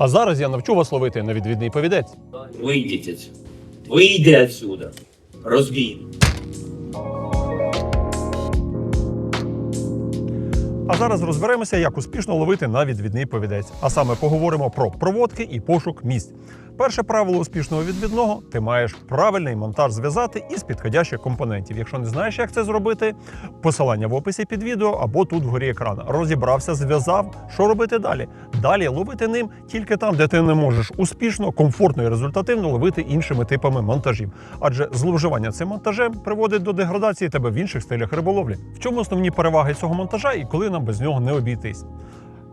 А зараз я навчу вас ловити на відвідний повідець. Вийдіть. Вийде Вийди отсюда. Розбій. А зараз розберемося, як успішно ловити на відвідний повідець. А саме поговоримо про проводки і пошук місць. Перше правило успішного відвідного ти маєш правильний монтаж зв'язати із підходящих компонентів. Якщо не знаєш, як це зробити, посилання в описі під відео або тут вгорі екрана. Розібрався, зв'язав. Що робити далі? Далі ловити ним тільки там, де ти не можеш успішно, комфортно і результативно ловити іншими типами монтажів. Адже зловживання цим монтажем приводить до деградації тебе в інших стилях риболовлі. В чому основні переваги цього монтажа і коли нам без нього не обійтись?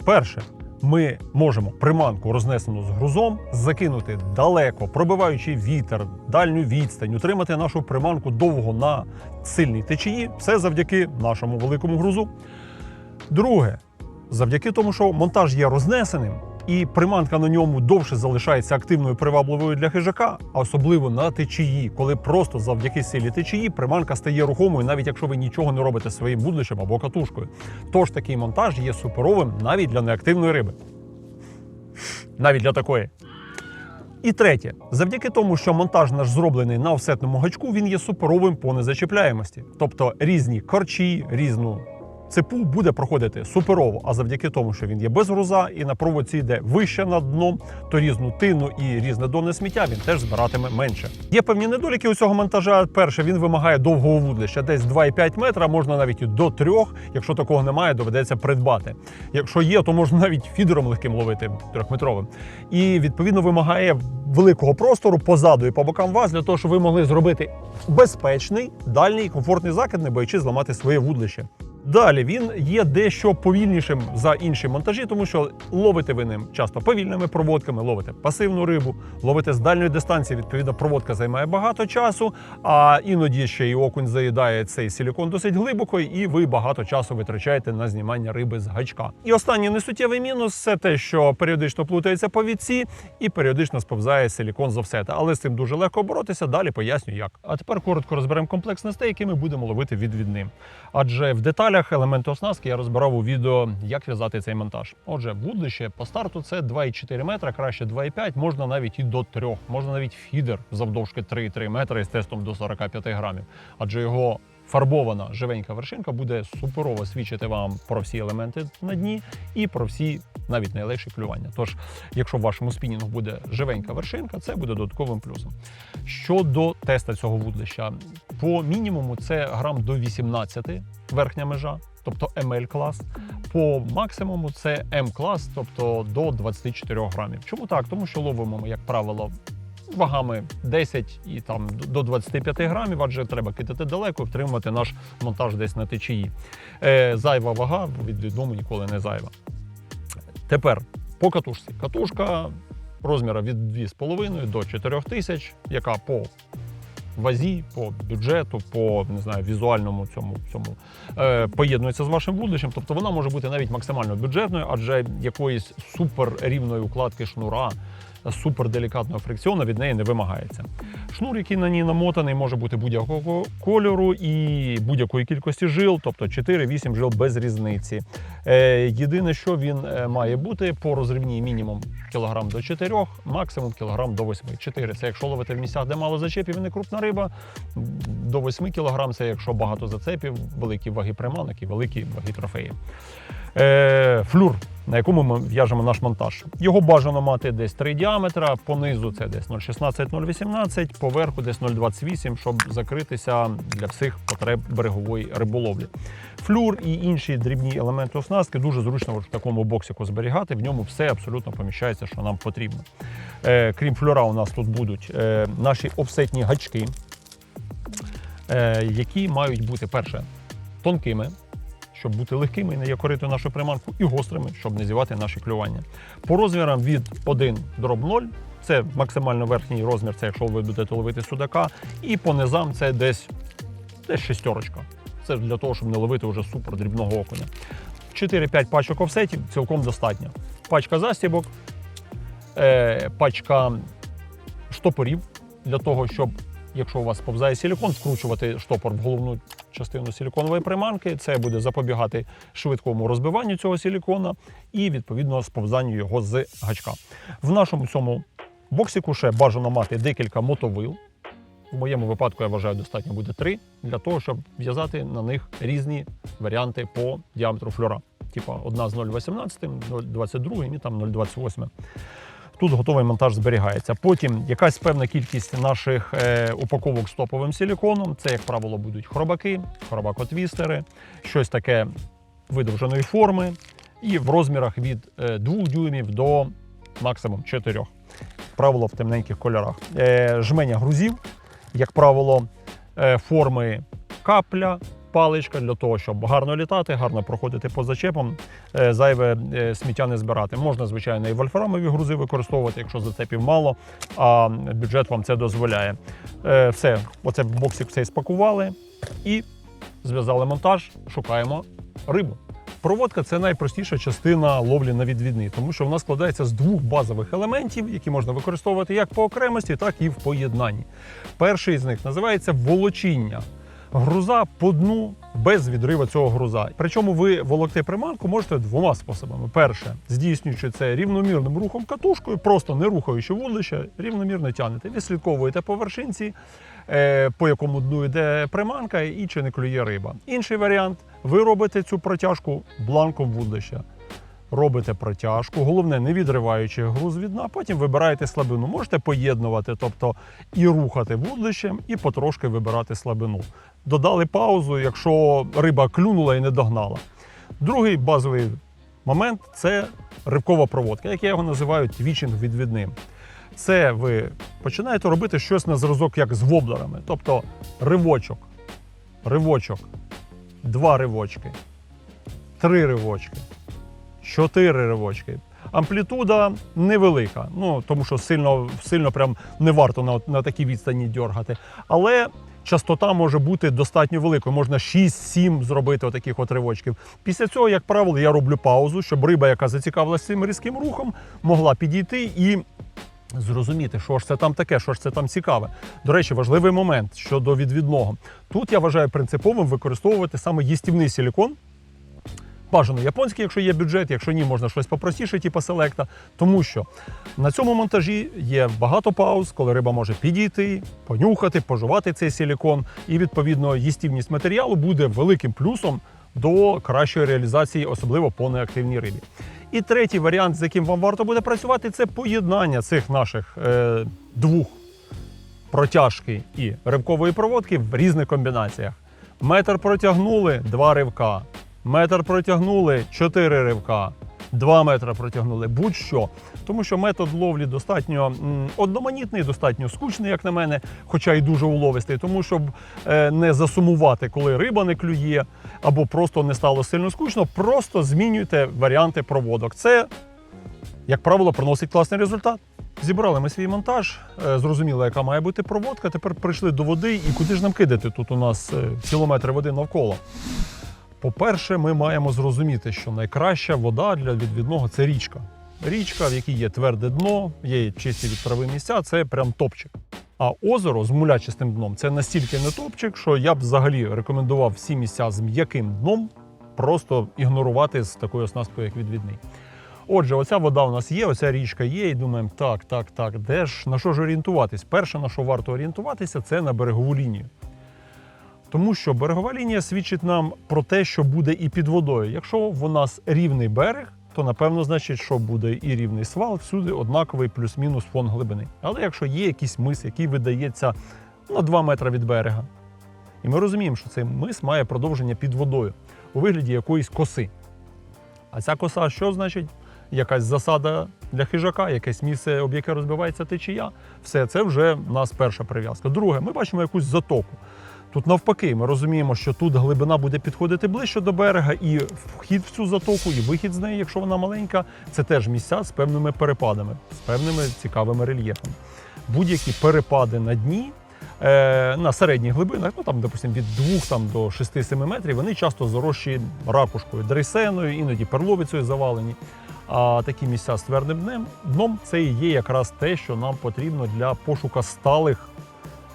Перше, ми можемо приманку, рознесену з грузом, закинути далеко, пробиваючи вітер, дальню відстань, утримати нашу приманку довго на сильній течії, все завдяки нашому великому грузу. Друге, завдяки тому, що монтаж є рознесеним, і приманка на ньому довше залишається активною привабливою для хижака, а особливо на течії, коли просто завдяки силі течії приманка стає рухомою, навіть якщо ви нічого не робите своїм вудлищем або катушкою. Тож такий монтаж є суперовим навіть для неактивної риби. Навіть для такої. І третє, завдяки тому, що монтаж наш зроблений на офсетному гачку, він є суперовим по незачіпляємості. Тобто різні корчі, різну цепу буде проходити суперово. А завдяки тому, що він є без груза і на проводці йде вище над дном, то різну тину і різне донне сміття він теж збиратиме менше. Є певні недоліки у цього монтажа. Перше, він вимагає довгого вудлища, десь 2,5 метра, можна навіть до 3. Якщо такого немає, доведеться придбати. Якщо є, то можна навіть фідером легким ловити трьохметровим. І відповідно вимагає великого простору позаду і по бокам вас для того, щоб ви могли зробити безпечний, дальній комфортний закид, не боячись зламати своє вудлище. Далі він є дещо повільнішим за інші монтажі, тому що ловите ви ним часто повільними проводками, ловите пасивну рибу, ловите з дальньої дистанції. Відповідно, проводка займає багато часу, а іноді ще й окунь заїдає цей силікон досить глибоко, і ви багато часу витрачаєте на знімання риби з гачка. І останній несуттєвий мінус це те, що періодично плутається повідці і періодично сповзає силікон з офсета. Але з цим дуже легко боротися. Далі поясню як. А тепер коротко розберемо комплексностей, які ми будемо ловити відвідним. Адже в деталях елементи оснастки я розбирав у відео, як в'язати цей монтаж. Отже, вудлище по старту це 2,4 метра, краще 2,5, можна навіть і до 3, можна навіть фідер завдовжки 3,3 метра із тестом до 45 грамів. Адже його фарбована живенька вершинка буде суперово свідчити вам про всі елементи на дні і про всі навіть найлегші клювання. Тож, якщо в вашому спінінгу буде живенька вершинка, це буде додатковим плюсом. Щодо теста цього вудлища, по мінімуму це грам до 18 верхня межа, тобто ML клас. По максимуму це М клас, тобто до 24 грамів. Чому так? Тому що ловимо ми, як правило, вагами 10 і там до 25 грамів, адже треба кидати далеко, і втримувати наш монтаж десь на течії. Е, зайва вага від відому ніколи не зайва. Тепер по катушці. Катушка розміра від 2,5 до 4 тисяч, яка по вазі, по бюджету, по не знаю, візуальному цьому цьому е, поєднується з вашим вудлищем. Тобто вона може бути навіть максимально бюджетною, адже якоїсь супер рівної укладки шнура. Суперделікатного фрикціону від неї не вимагається. Шнур, який на ній намотаний, може бути будь-якого кольору і будь-якої кількості жил, тобто 4-8 жил без різниці. Е, єдине, що він е, має бути по розривній мінімум кілограм до 4, максимум кілограм до 8. 4 це якщо ловити в місцях, де мало зачепів і не крупна риба. До 8 кілограм це якщо багато зацепів, великі ваги приманок і великі ваги трофеї. Е, флюр, на якому ми в'яжемо наш монтаж. Його бажано мати десь 3 діаметра, понизу це десь 0,16-0,18, поверху десь 0,28, щоб закритися для всіх потреб берегової риболовлі. Флюр і інші дрібні елементи оснастки дуже зручно в такому боксику зберігати. В ньому все абсолютно поміщається, що нам потрібно. Е, крім флюра, у нас тут будуть е, наші офсетні гачки, е, які мають бути перше тонкими щоб бути легкими і не якорити нашу приманку, і гострими, щоб не зівати наші клювання. По розмірам від 1 дроб 0, це максимально верхній розмір, це якщо ви будете ловити судака, і по низам це десь, десь шестерочка. Це для того, щоб не ловити вже супер дрібного окуня. 4-5 пачок офсетів цілком достатньо. Пачка застібок, е, пачка штопорів для того, щоб, якщо у вас повзає силікон, вкручувати штопор в головну частину силіконової приманки. Це буде запобігати швидкому розбиванню цього силікона і відповідно сповзанню його з гачка. В нашому цьому боксику ще бажано мати декілька мотовил. В моєму випадку я вважаю, достатньо буде три для того, щоб в'язати на них різні варіанти по діаметру флюра. Типа одна з 0,18, 0,22 і там 0,28. Тут готовий монтаж зберігається. Потім якась певна кількість наших е, упаковок з топовим силіконом. Це, як правило, будуть хробаки, хробакотвістери, щось таке видовженої форми, і в розмірах від е, 2 дюймів до максимум 4. Правило в темненьких кольорах. Е, жменя грузів, як правило, е, форми капля, паличка для того, щоб гарно літати, гарно проходити по зачепам, е, зайве е, сміття не збирати. Можна, звичайно, і вольфрамові грузи використовувати, якщо зацепів мало, а бюджет вам це дозволяє. Е, Все, оце боксик цей спакували і зв'язали монтаж, шукаємо рибу. Проводка це найпростіша частина ловлі на відвідний, тому що вона складається з двох базових елементів, які можна використовувати як по окремості, так і в поєднанні. Перший з них називається волочіння. Груза по дну без відриву цього груза. Причому ви волокти приманку можете двома способами. Перше, здійснюючи це рівномірним рухом катушкою, просто не рухаючи вудлище, рівномірно тягнете. Відслідковуєте по вершинці, е, по якому дну йде приманка і чи не клює риба. Інший варіант ви робите цю протяжку бланком вудлища. Робите протяжку, головне не відриваючи груз від дна, потім вибираєте слабину. Можете поєднувати, тобто і рухати вудлищем, і потрошки вибирати слабину. Додали паузу, якщо риба клюнула і не догнала. Другий базовий момент це ривкова проводка, як я його називаю твічинг відвідним. Це ви починаєте робити щось на зразок, як з воблерами. Тобто ривочок, ривочок, два ривочки, три ривочки, чотири ривочки. Амплітуда невелика, ну тому що сильно, сильно прям не варто на, на такій відстані дергати. Але частота може бути достатньо великою. Можна 6-7 зробити отаких от ривочків. Після цього, як правило, я роблю паузу, щоб риба, яка зацікавилася цим різким рухом, могла підійти і зрозуміти, що ж це там таке, що ж це там цікаве. До речі, важливий момент щодо відвідного. Тут я вважаю принциповим використовувати саме їстівний силікон. Бажано японський, якщо є бюджет, якщо ні, можна щось попростіше, типу селекта. Тому що на цьому монтажі є багато пауз, коли риба може підійти, понюхати, пожувати цей силікон, і відповідно їстівність матеріалу буде великим плюсом до кращої реалізації, особливо по неактивній рибі. І третій варіант, з яким вам варто буде працювати, це поєднання цих наших е, двох протяжки і ривкової проводки в різних комбінаціях. Метр протягнули, два ривка. Метр протягнули, чотири ривка. Два метри протягнули, будь-що. Тому що метод ловлі достатньо одноманітний, достатньо скучний, як на мене, хоча й дуже уловистий. Тому щоб е, не засумувати, коли риба не клює, або просто не стало сильно скучно, просто змінюйте варіанти проводок. Це, як правило, приносить класний результат. Зібрали ми свій монтаж, е, зрозуміло, яка має бути проводка. Тепер прийшли до води, і куди ж нам кидати? Тут у нас е, кілометри води навколо. По-перше, ми маємо зрозуміти, що найкраща вода для відвідного це річка. Річка, в якій є тверде дно, є чисті від трави місця, це прям топчик. А озеро з мулячистим дном це настільки не топчик, що я б взагалі рекомендував всі місця з м'яким дном просто ігнорувати з такою оснасткою, як відвідний. Отже, оця вода у нас є, оця річка є, і думаємо, так, так, так, де ж на що ж орієнтуватись? Перше, на що варто орієнтуватися, це на берегову лінію. Тому що берегова лінія свідчить нам про те, що буде і під водою. Якщо в нас рівний берег, то напевно значить, що буде і рівний свал, всюди однаковий плюс-мінус фон глибини. Але якщо є якийсь мис, який видається на 2 метри від берега, і ми розуміємо, що цей мис має продовження під водою у вигляді якоїсь коси. А ця коса що значить? Якась засада для хижака, якесь місце, об яке розбивається течія. Все це вже в нас перша прив'язка. Друге, ми бачимо якусь затоку. Тут навпаки, ми розуміємо, що тут глибина буде підходити ближче до берега, і вхід в цю затоку, і вихід з неї, якщо вона маленька, це теж місця з певними перепадами, з певними цікавими рельєфами. Будь-які перепади на дні. е, На середніх глибинах, ну там, допустимо, від 2 там, до 6-7 метрів, вони часто зарощі ракушкою, дрейсеною, іноді перловицею завалені. А такі місця з твердим дном, дном це і є якраз те, що нам потрібно для пошука сталих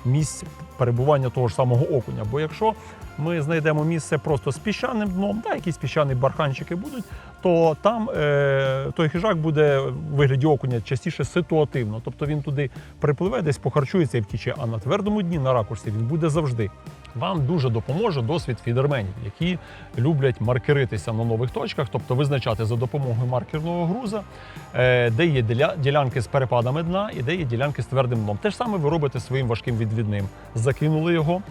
місць перебування того ж самого окуня. Бо якщо ми знайдемо місце просто з піщаним дном, да, якісь піщані барханчики будуть, то там е, той хижак буде в вигляді окуня частіше ситуативно. Тобто він туди припливе, десь похарчується і втіче. А на твердому дні на ракурсі він буде завжди. Вам дуже допоможе досвід фідерменів, які люблять маркеритися на нових точках, тобто визначати за допомогою маркерного груза, е, де є ділянки з перепадами дна і де є ділянки з твердим дном. Те ж саме ви робите своїм важким відвідним. Закинули його,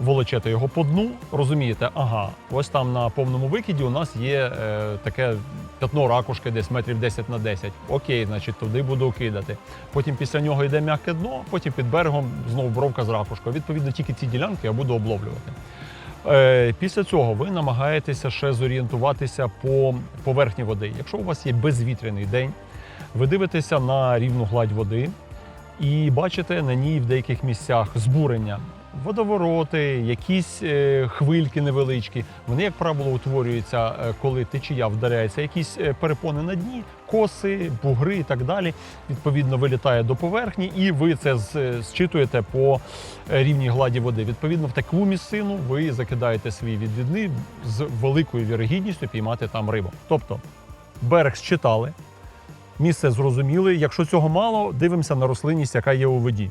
волочете його по дну, розумієте, ага, ось там на повному викиді у нас є е, таке п'ятно ракушки десь метрів 10 на 10. Окей, значить, туди буду кидати. Потім після нього йде м'яке дно, потім під берегом знову бровка з ракушкою. Відповідно, тільки ці ділянки я буду обловлювати. Е, Після цього ви намагаєтеся ще зорієнтуватися по поверхні води. Якщо у вас є безвітряний день, ви дивитеся на рівну гладь води і бачите на ній в деяких місцях збурення. Водовороти, якісь е, хвильки невеличкі. Вони, як правило, утворюються, е, коли течія вдаряється, якісь е, перепони на дні, коси, бугри і так далі. Відповідно, вилітає до поверхні, і ви це зчитуєте по рівній гладі води. Відповідно, в таку місцину ви закидаєте свій відвідний з великою вірогідністю піймати там рибу. Тобто берег считали, місце зрозуміли. Якщо цього мало, дивимося на рослинність, яка є у воді.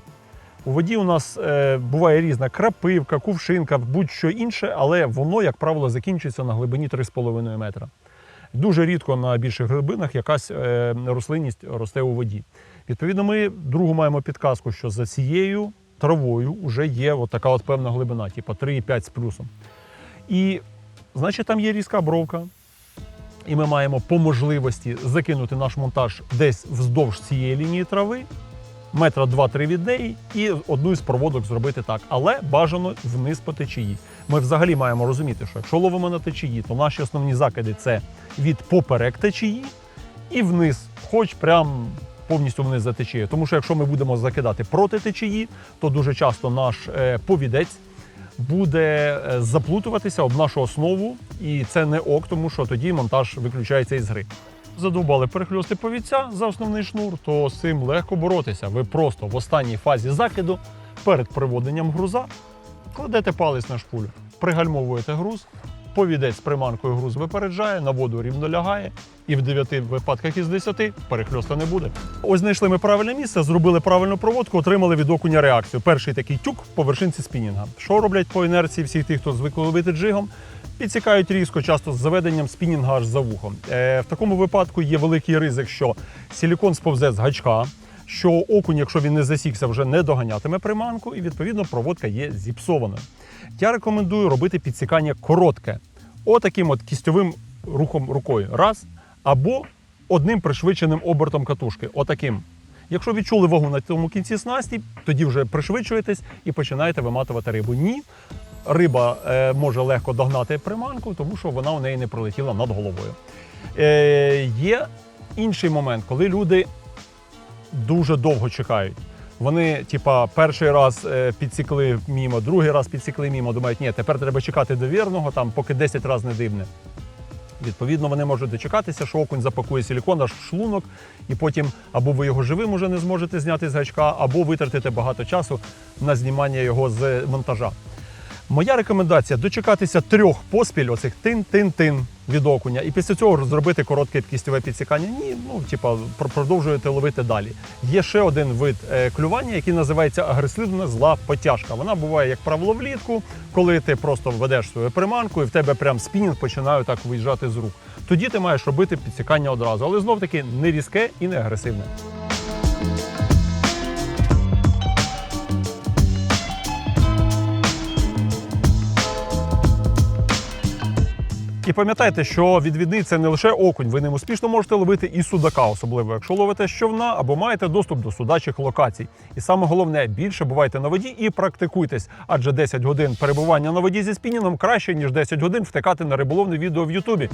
У воді у нас е, буває різна крапивка, кувшинка, будь-що інше, але воно, як правило, закінчується на глибині 3,5 метра. Дуже рідко на більших глибинах якась е, рослинність росте у воді. Відповідно, ми другу маємо підказку, що за цією травою вже є от така от певна глибина, типу 3,5 з плюсом. І значить, там є різка бровка. І ми маємо по можливості закинути наш монтаж десь вздовж цієї лінії трави, метра 2-3 від неї, і одну із проводок зробити так. Але бажано вниз по течії. Ми взагалі маємо розуміти, що якщо ловимо на течії, то наші основні закиди це від поперек течії і вниз, хоч прям повністю вниз за течією. Тому що якщо ми будемо закидати проти течії, то дуже часто наш е, повідець буде е, заплутуватися об нашу основу, і це не ок, тому що тоді монтаж виключається із гри. Задовбали перехльости повідця за основний шнур, то з цим легко боротися. Ви просто в останній фазі закиду перед приводенням груза кладете палець на шпулю, пригальмовуєте груз, повідець з приманкою груз випереджає, на воду рівно лягає, і в 9 випадках із 10 перехльоста не буде. Ось знайшли ми правильне місце, зробили правильну проводку, отримали від окуня реакцію. Перший такий тюк по вершинці спінінга. Що роблять по інерції всіх тих, хто звик ловити джигом? Підсікають різко, часто з заведенням спінінга аж за вухом. Е, в такому випадку є великий ризик, що силікон сповзе з гачка, що окунь, якщо він не засікся, вже не доганятиме приманку, і відповідно проводка є зіпсованою. Я рекомендую робити підсікання коротке, отаким от кістьовим рухом рукою. Раз, або одним пришвидшеним обертом катушки. Отаким. Якщо відчули вагу на цьому кінці снасті, тоді вже пришвидшуєтесь і починаєте виматувати рибу. Ні, риба е, може легко догнати приманку, тому що вона у неї не пролетіла над головою. Е, є інший момент, коли люди дуже довго чекають. Вони, типа, перший раз е, підсікли мімо, другий раз підсікли мімо, думають, ні, тепер треба чекати до вірного, там, поки 10 разів не дибне. Відповідно, вони можуть дочекатися, що окунь запакує силікон аж в шлунок, і потім або ви його живим уже не зможете зняти з гачка, або витратите багато часу на знімання його з монтажа. Моя рекомендація дочекатися трьох поспіль, оцих тин-тин-тин від окуня, і після цього зробити коротке кістєве підсікання. Ні, ну типа продовжуєте ловити далі. Є ще один вид е, клювання, який називається агресивна зла потяжка. Вона буває, як правило, влітку, коли ти просто ведеш свою приманку, і в тебе прям спінінг починає так виїжджати з рук. Тоді ти маєш робити підсікання одразу, але знов таки не різке і не агресивне. І пам'ятайте, що відвідний це не лише окунь. Ви ним успішно можете ловити і судака, особливо якщо ловите щовна або маєте доступ до судачих локацій. І саме головне, більше бувайте на воді і практикуйтесь, адже 10 годин перебування на воді зі спінінгом краще ніж 10 годин втикати на риболовне відео в Ютубі.